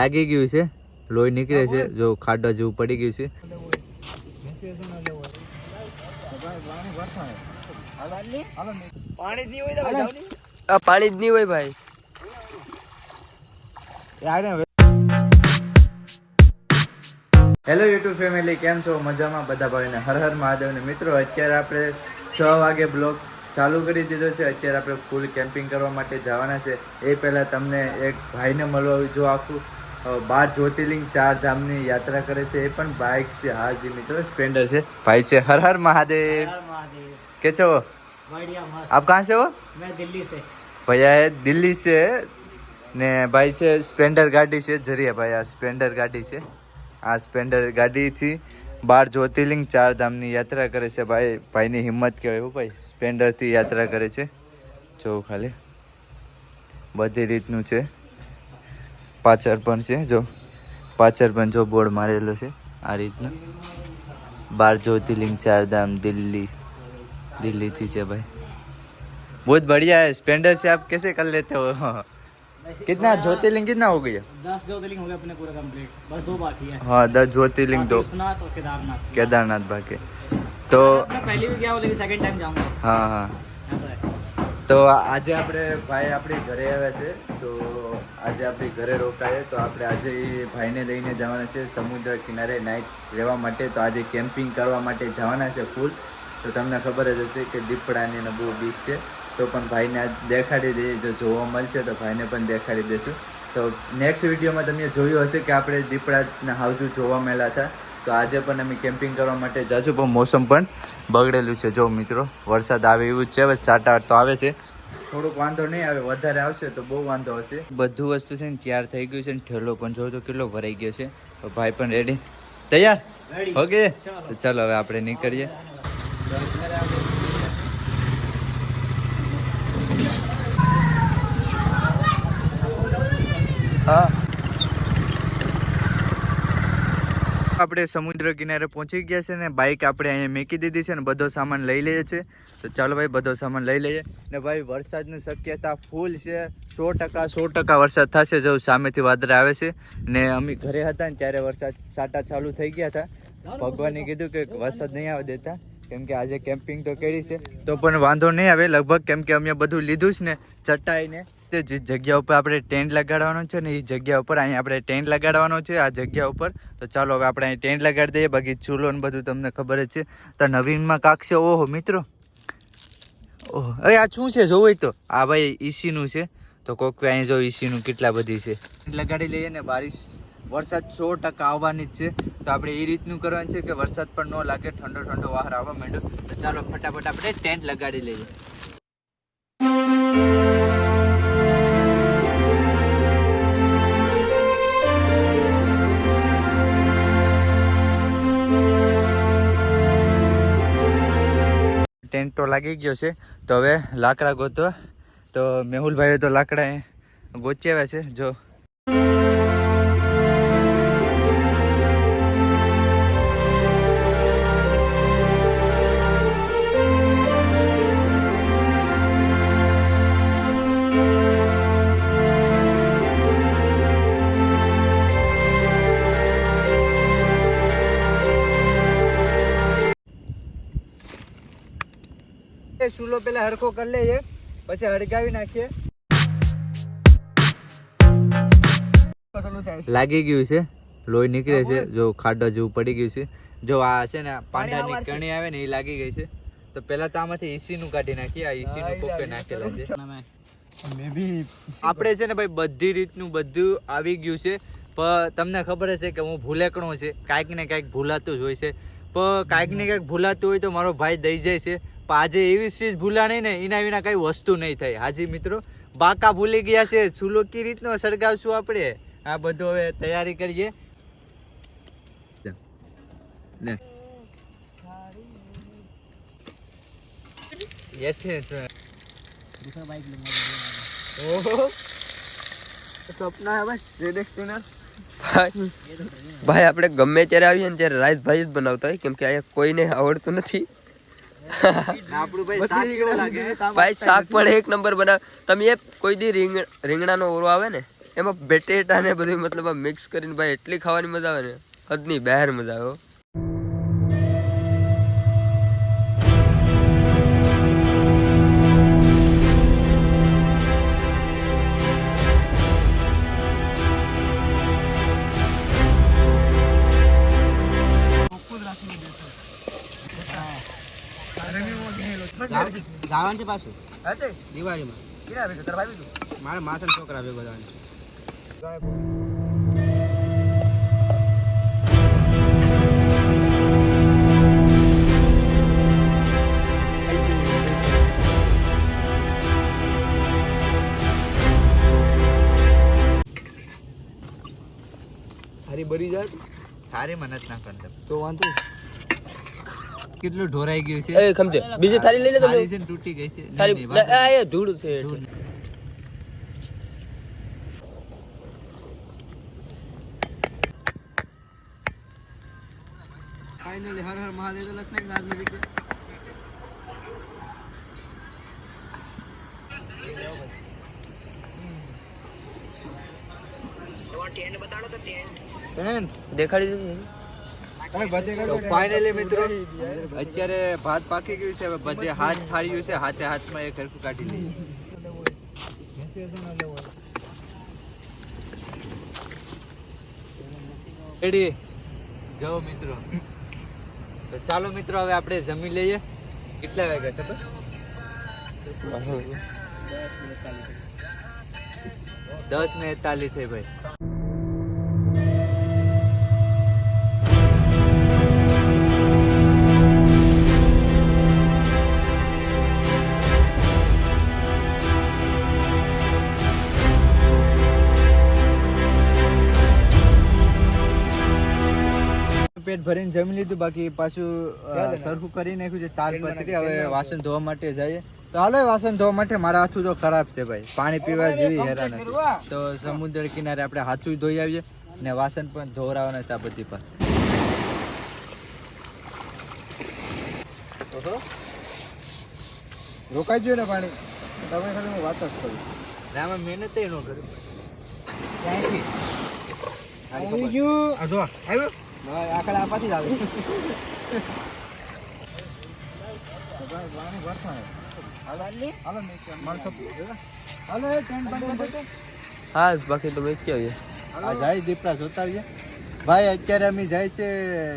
લાગી ગયું છે. લોહી નીકળે છે. જો ખાડા જેવું પડી ગયું છે. પાણી જ નહીં હોય ભાઈ. હેલો યુટ્યુબ ફેમિલી કેમ છો? મજામાં? બધા ભાઈને હર હર મહાદેવને. મિત્રો અત્યારે આપણે છ વાગે બ્લોગ ચાલુ કરી દીધો છે. અત્યારે આપણે ફૂલ કેમ્પિંગ કરવા માટે જવાના છે. એ પહેલાં તમને એક ભાઈને મળવા જો આખું બાર જ્યોતિર્લિંગ ચાર ધામની યાત્રા કરે છે. એ પણ બાઇક છે. હા જી મિત્રો સ્પેન્ડર છે. ભાઈ છે. હર હર મહાદેવ. કે છો? આપ કહાં છે? હો દિલ્હી સે ભૈયા દિલ્હી સે ને ભાઈ છે સ્પેન્ડર ગાડી છે. જરિયા ભાઈ આ સ્પેન્ડર ગાડી છે. આ સ્પેન્ડર ગાડીથી બાર જ્યોતિર્લિંગ ચાર ધામની યાત્રા કરે છે. ભાઈ, ભાઈની હિંમત કહેવાય એવું ભાઈ. સ્પેન્ડરથી યાત્રા કરે છે. જો ખાલી. બધી રીતનું છે. પાછળ પણ છે, જો. પાછળ પણ જો બોર્ડ મારેલો છે, આ રીતનું. બાર જ્યોતિર્લિંગ, ચાર ધામ, દિલ્હી. દિલ્હીથી છે ભાઈ. બહુ જ બઢિયા સ્પેન્ડર છે આપ કેસે કર લેતે હો? कितना ज्योतिर्लिंग कितना हो गया दस ज्योतिर्लिंग हो गए अपने पूरा कंप्लीट बस दो बाकी है हाँ दस ज्योतिर्लिंग दो काशी विश्वनाथ और केदारनाथ केदारनाथ बाकी तो मैं पहले भी गया हूँ लेकिन सेकंड टाइम जाऊंगा हाँ हाँ ऐसा है તો આજે આપણે ભાઈ આપણી ઘરે આવ્યા છે તો આજે આપણી ઘરે રોકાઈએ તો આપણે આજે એ ભાઈને લઈને જવાના છે સમુદ્ર કિનારે નાઇટ રહેવા માટે તો આજે કેમ્પિંગ કરવા માટે જવાના છે ફૂલ તો તમને ખબર જ હશે કે દીપડાની ને બહુ બીક છે તો પણ ભાઈને આ દેખાડી દઈએ. જો જોવા મળશે તો ભાઈને પણ દેખાડી દઈશું તો નેક્સ્ટ વિડીયોમાં તમે જોયું હશે કે આપણે દીપડાના હાવજુ જોવા મળ્યા હતા. તો આજે પણ અમે કેમ્પિંગ કરવા માટે જાજુ. પણ મોસમ પણ બગડેલું છે. જો મિત્રો વરસાદ આવે એવું જ છે. બસ ચાટાટ તો આવે છે. થોડુંક વાંધો નહીં આવે. વધારે આવશે તો બહુ વાંધો હશે. બધું વસ્તુ છે ને તૈયાર થઈ ગયું છે ને ઠેલો પણ જો તો કેટલો ભરાઈ ગયો છે. તો ભાઈ પણ રેડી તૈયાર. ઓકે ચાલો. ચાલો હવે આપણે નીકળીએ. હા. આપણે સમુદ્ર કિનારે પહોંચી ગયા છે ને બાઇક આપણે અહીંયા મૂકી દીધી છે ને બધો સામાન લઈ લઈએ છે. તો ચાલો ભાઈ, બધો સામાન લઈ લઈએ. ને ભાઈ, વરસાદની શક્યતા ફૂલ છે. સો ટકા સો ટકા વરસાદ થશે જો સામેથી વાદળા આવે છે. ને અમે ઘરે હતા ને ત્યારે વરસાદ સાટા ચાલુ થઈ ગયા હતા. ભગવાને કીધું કે વરસાદ નહીં આવે દેતા. કેમ કે આજે કેમ્પિંગ તો કરી છે. તો પણ વાંધો નહીં આવે. લગભગ કેમ કે અમે બધું લીધું છે ને, ચટાઈને તે જે જગ્યા ઉપર આપણે ટેન્ટ લગાડવાનો છે ને એ જગ્યા ઉપર અહીં આપણે ટેન્ટ લગાડવાનો છે, આ જગ્યા ઉપર. તો ચાલો હવે આપણે અહીં ટેન્ટ લગાડી દઈએ બાકી ચૂલો ને બધું તમને ખબર જ છે. તો નવીનમાં કાક છે, ઓહો, મિત્રો. ઓહો અરે આ શું છે, જોવું તો. આ ભાઈ ઈસીનું છે. તો કોક અહીં જો ઈસીનું કેટલા બધી છે. લગાડી લઈએ ને, બારિશ, વરસાદ સો ટકા આવવાની જ છે. તો આપણે એ રીતનું કરવાનું છે કે વરસાદ પણ ન લાગે, ઠંડો ઠંડો વાહર આવવા માંડ્યો. તો ચાલો ફટાફટ આપણે ટેન્ટ લગાડી લઈએ. તો લાગી ગયો છે. તો હવે લાકડા ગોતવા. તો મેહુલભાઈએ તો લાકડા ગોચી છે, જો. ચૂલો પેલા હરખો કરી લઈએ પછી હળગાવી નાખીએ. લાગી ગયું છે. લોહી નીકળે છે. જો ખાડો જેવું પડી ગયું છે. જો આ છે ને પાંડાની કણી આવે ને એ લાગી ગઈ છે. તો પેલા તો આમાંથી ઈસી નું કાઢી નાખીએ આ ઈસી નું કોકે નાખેલા છે. મે બી આપણે છે ને ભાઈ બધી રીતનું બધું આવી ગયું છે. પણ તમને ખબર છે કે હું ભૂલેકણો છે. કાંઈક ને કાંઈક ભૂલાતું જ હોય છે. પણ કાંઈક ને કાંઈક ભૂલાતું હોય તો મારો ભાઈ દઈ જાય છે. આજે એવી ચીજ ભૂલા નહીં ને એના વિના કઈ વસ્તુ નહીં થાય. હાજી મિત્રો, બાકા ભૂલી ગયા છે. ચૂલો કી રીતનો સળગાવશું આપણે? આ બધું હવે તૈયારી કરીએ. ને? ભાઈ ભાઈ, આપણે ગમે ત્યારે આવીએ ને ત્યારે રાઈસ ભાઈ જ બનાવતા હોય, કેમ કે અહીંયા કોઈને આવડતું નથી. ભાઈ શાક પણ એક નંબર બનાવ. તમે એ કોઈ દી રીંગ રીંગણાનો ઓરો આવે ને એમાં બેટેટા ને બધું મતલબ મિક્સ કરીને ભાઈ એટલી ખાવાની મજા આવે ને. હદની બહાર મજા આવે ગાવાનું છે પાછું. હશે? દિવાળીમાં. ક્યાં આવી તારા ભાઈ તું મારે માસન છોકરા ભેગો જવાનું હારી બરી જાય? હારી મનત ના કરતા તો વાંધો કેટલું ઢોરાઈ ગયું છે? એ ખમજે બીજી થાળી લઈ લે તો થાળી છે તૂટી ગઈ છે. થાળી આ એ ધૂળ છે. ફાઇનલી હર હર મહાદેવ લક્ષ્મી રાજ મેં વિકે દેખાડી દીધી તો ફાઇનલી મિત્રો અત્યારે ભાત પાકી ગયું છે હવે બધે હાથ થાળ્યું છે હાથે હાથમાં એક હરખું કાઢી લઈએ. રેડી જાઓ મિત્રો. તો ચાલો મિત્રો હવે આપણે જમી લઈએ. કેટલા વાગ્યા ખબર? દસ ને એકતાલીસ થઈ ભાઈ. પેટ ભરીને જમી લીધું બાકી પાછું સરખું કરી નાખ્યું છે તાલપત્રી હવે વાસણ ધોવા માટે જઈએ. તો હાલો વાસણ ધોવા માટે મારા હાથું તો ખરાબ છે ભાઈ. પાણી પીવા જેવી હેરાન હતી. તો સમુદ્ર કિનારે આપણે હાથું ધોઈ આવીએ ને વાસણ પણ ધોવરાવાના છે આ બધી પણ રોકાઈ ગયું ને પાણી? તમે ખાલી હું વાત જ કરું. ને આમાં મહેનત ન કર્યું. આવી ગયું. આવ્યો? જ આવે. હા બાકી તો મેં ક્યાં આ જાય દીપડા જોતા આવીએ. ભાઈ અત્યારે અમે જાય છે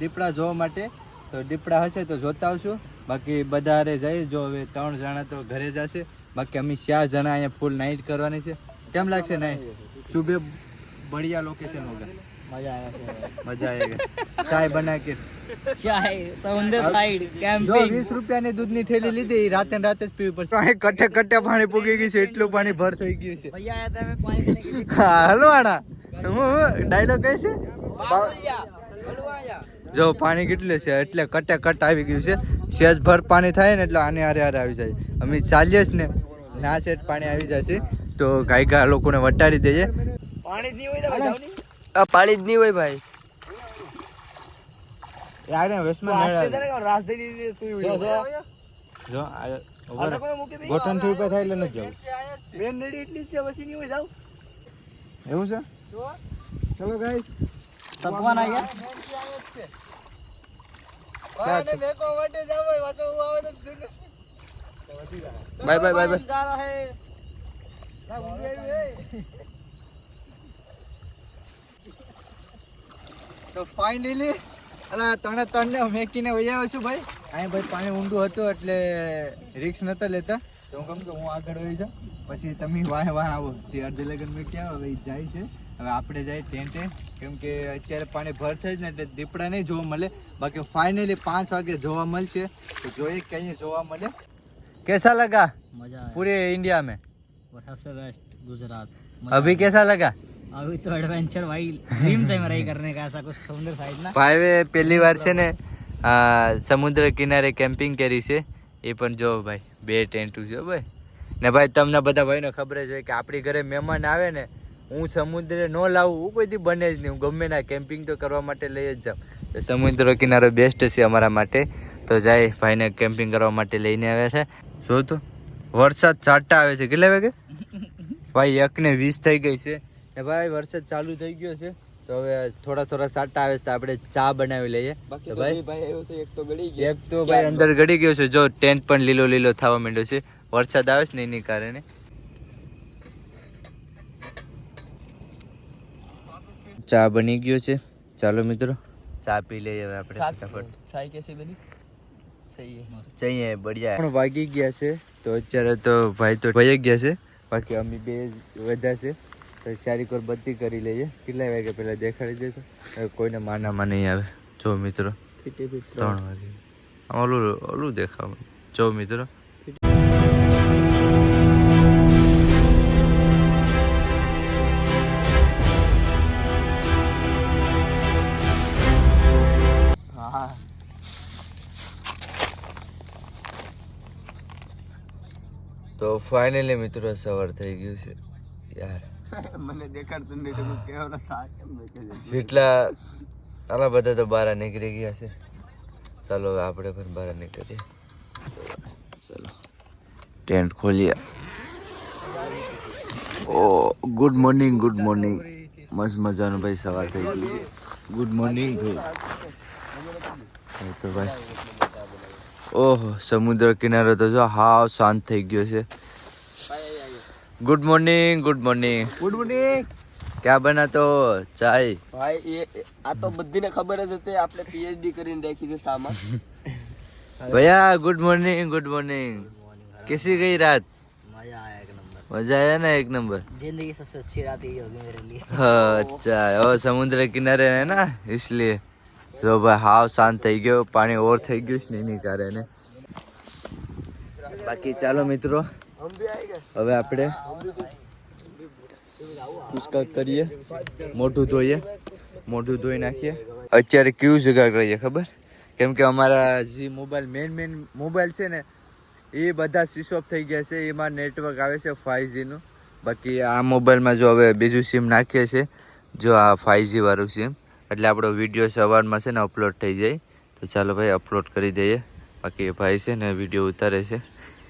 દીપડા જોવા માટે. તો દીપડા હશે તો જોતા આવશું. બાકી બધા હારે જાય જો હવે ત્રણ જણા તો ઘરે જશે. બાકી અમે ચાર જણા અહીંયા ફૂલ નાઇટ કરવાની છે. કેમ લાગશે નાઇટ સુબે બઢિયા લોકેશન હોગા. મજા ચાય બના કે. ચાય સમુદ્ર સાઈડ જો રૂપિયાની દૂધની થેલી લીધી રાતે રાતે જ પીવી પડશે. અહીં કટે કટ્ટે પાણી પૂગી ગયું છે એટલું પાણી ભર થઈ ગયું છે. ભૈયા તમે પાણી પીને હા ડાયલોગ કહે છે? જો પાણી કેટલું છે એટલે કટે કટ આવી ગયું છે. સેજ ભર પાણી થાય ને એટલે આને હારે હારે આવી જાય. અમે ચાલીએ જ ને ના સેટ પાણી આવી જશે. તો ગાયકા લોકોને વટાડી દઈએ પાણી નહીં હોય તો જાવ નહીં આ પાણી જ નહીં હોય ભાઈ. યાર. જો. ગોઠણથી ઉપર થાય એટલે નથી જવું. મેન નડી એટલી છે પછી નહીં હોય જાવ એવું છે? ચલો guys bye bye bye bye. તો ફાઇનલી અલા તણે તણને મેકીને વહી આવ્યો છું ભાઈ. અહીં ભાઈ પાણી ઊંડું હતું એટલે રિક્સ નતા લેતા. તો હું કહું કે હું આગળ વહી જાઉં. પછી તમે વાહ વાહ આવો. તે અડધી લગન મેક્યા હવે જાય છે. હવે આપણે જાય ટેન્ટે. કેમ કે અત્યારે પાણી ભર થઈ જ ને એટલે દીપડા નહીં જોવા મળે. બાકી ફાઇનલી પાંચ વાગે જોવા મળશે. તો જોઈએ ક્યાંય જોવા મળે. કેસા લગા મજા પૂરે ઇન્ડિયા મેં? સૌરાષ્ટ્ર ગુજરાત અભી કેસા લગા? अभी कैसा लगा अभी तो एडवेंचर भाई ड्रीम था मेरा ही करने का ऐसा कुछ समुद्र साइड ना ભાઈ પહેલી વાર છે ને આ સમુદ્ર કિનારે કેમ્પિંગ કરી છે એ પણ જો ભાઈ બે ટેન્ટુ છે ભાઈ ને ભાઈ તમને બધા ભાઈને ખબર જ હોય કે આપણી ઘરે મહેમાન આવે ને હું સમુદ્રે ન લાવું હું કોઈ દી બને જ નહીં હું ગમે ના કેમ્પિંગ તો કરવા માટે લઈ જ જાઉં તો સમુદ્ર કિનારો બેસ્ટ છે અમારા માટે તો જાય ભાઈને કેમ્પિંગ કરવા માટે લઈને આવ્યા છે જો તો વરસાદ છાંટા આવે છે કેટલા વાગે ભાઈ એક ને વીસ થઈ ગઈ છે ને ભાઈ વરસાદ ચાલુ થઈ ગયો છે તો હવે થોડા થોડા સાટા આવે છે તો આપણે ચા બનાવી લઈએ. તો ભાઈ ભાઈ એવું છે એક તો ગળી ગયો એક તો ભાઈ અંદર ગળી ગયો છે જો ટેન્ટ પણ લીલો લીલો થવા માંડ્યો છે વરસાદ આવે છે ને એની કારણે. ચા બની ગયો છે ચાલો મિત્રો ચા પી લઈએ હવે આપણે ફટાફટ. ચાય કેસી બની? સહી બઢિયા. પણ વાગી ગયા છે તો અત્યારે તો ભાઈ તો ભાઈ ગયા છે બાકી અમે બે વધ્યા છે. તો સારી કોર બત્તી કરી લઈએ કેટલા વાગે પેલા દેખાડી દેતો કોઈને માનામાં નહીં આવે. જો મિત્રો ત્રણ વાગે. ઓલું ઓલું દેખાવ. જો મિત્રો. હા. તો ફાઇનલી મિત્રો સવાર થઈ ગયું છે. યાર. જેટલા આલા બધા તો બહાર નીકળી ગયા છે. ચાલો હવે આપણે પણ બહાર નીકળીએ. ચાલો. ટેન્ટ ખોલીએ. ઓ ગુડ મોર્નિંગ ગુડ મોર્નિંગ મસ્ત મજાનું ભાઈ સવાર થઈ ગયું છે. ગુડ મોર્નિંગ ભાઈ. તો ભાઈ. ઓહો, સમુદ્ર કિનારો તો જો, હાવ શાંત થઈ ગયો છે. Good morning good morning good morning क्या बना तो चाय? भाई ये आ तो बद्दी ने खबर है जैसे आपने पीएचडी करी ने जो सामान। भैया गुड मॉर्निंग गुड मॉर्निंग कैसी गई रात? मज़ा आया ना एक नंबर? ज़िंदगी सबसे अच्छी रात यही होगी मेरे लिए। हाँ, अच्छा ओ समुद्र किनारे है ना इसलिए। तो भाई हाव शांत थी गयो पानी और थी गयो इसलिए नहीं कर रहे ने बाकी चलो मित्रों હવે આપણે પુષ્કા કરીએ. મોઢું ધોઈએ. મોઢું ધોઈ નાખીએ. અત્યારે કયું જગાડ રહીએ ખબર? કેમ કે અમારા જે મોબાઈલ મેન મેન મોબાઈલ છે ને, એ બધા સ્વિચ ઓફ થઈ ગયા છે. એમાં નેટવર્ક આવે છે ફાઈવ જીનું બાકી આ મોબાઈલમાં જો હવે બીજું સિમ નાખીએ છે, જો આ ફાઈવ જી વાળું સિમ એટલે આપણો વીડિયો સવારમાં છે ને અપલોડ થઈ જાય. તો ચાલો ભાઈ અપલોડ કરી દઈએ. બાકી ભાઈ છે ને વીડિયો ઉતારે છે.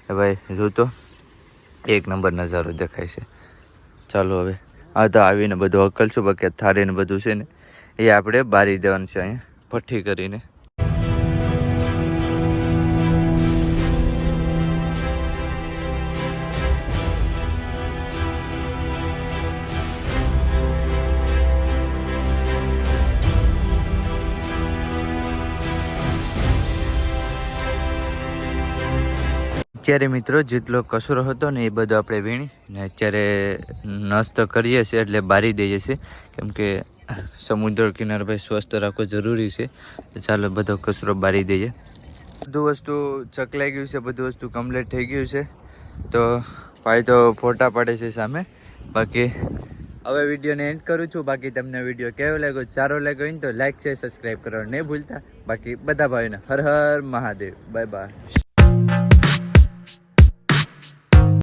ભાઈ, જોતો. એક નંબર નજારો દેખાય છે. ચાલો હવે. આ તો આવીને બધું અકલ છું, બાકી થારીને બધું છે ને, એ આપણે બારી દેવાનું છે અહીંયા. ભઠ્ઠી કરીને. અત્યારે મિત્રો જેટલો કચરો હતો ને એ બધો આપણે વીણી ને અત્યારે નાસ્તો કરીએ છીએ એટલે બારી દઈએ છીએ. કેમ કે સમુદ્ર કિનારે ભાઈ સ્વસ્થ રાખવો જરૂરી છે. ચાલો બધો કચરો બારી દઈએ. બધું વસ્તુ ચકલાઈ ગયું છે, બધું વસ્તુ કમ્પ્લીટ થઈ ગયું છે. તો ભાઈ તો ફોટા પાડે છે સામે. બાકી હવે વિડીયોને એન્ડ કરું છું. બાકી તમને વીડિયો કેવો લાગ્યો, સારો લાગ્યો હોય તો લાઈક છે સબસ્ક્રાઈબ કરવાનું નહીં ભૂલતા. બાકી બધા ભાઈઓને હર હર મહાદેવ. Bye bye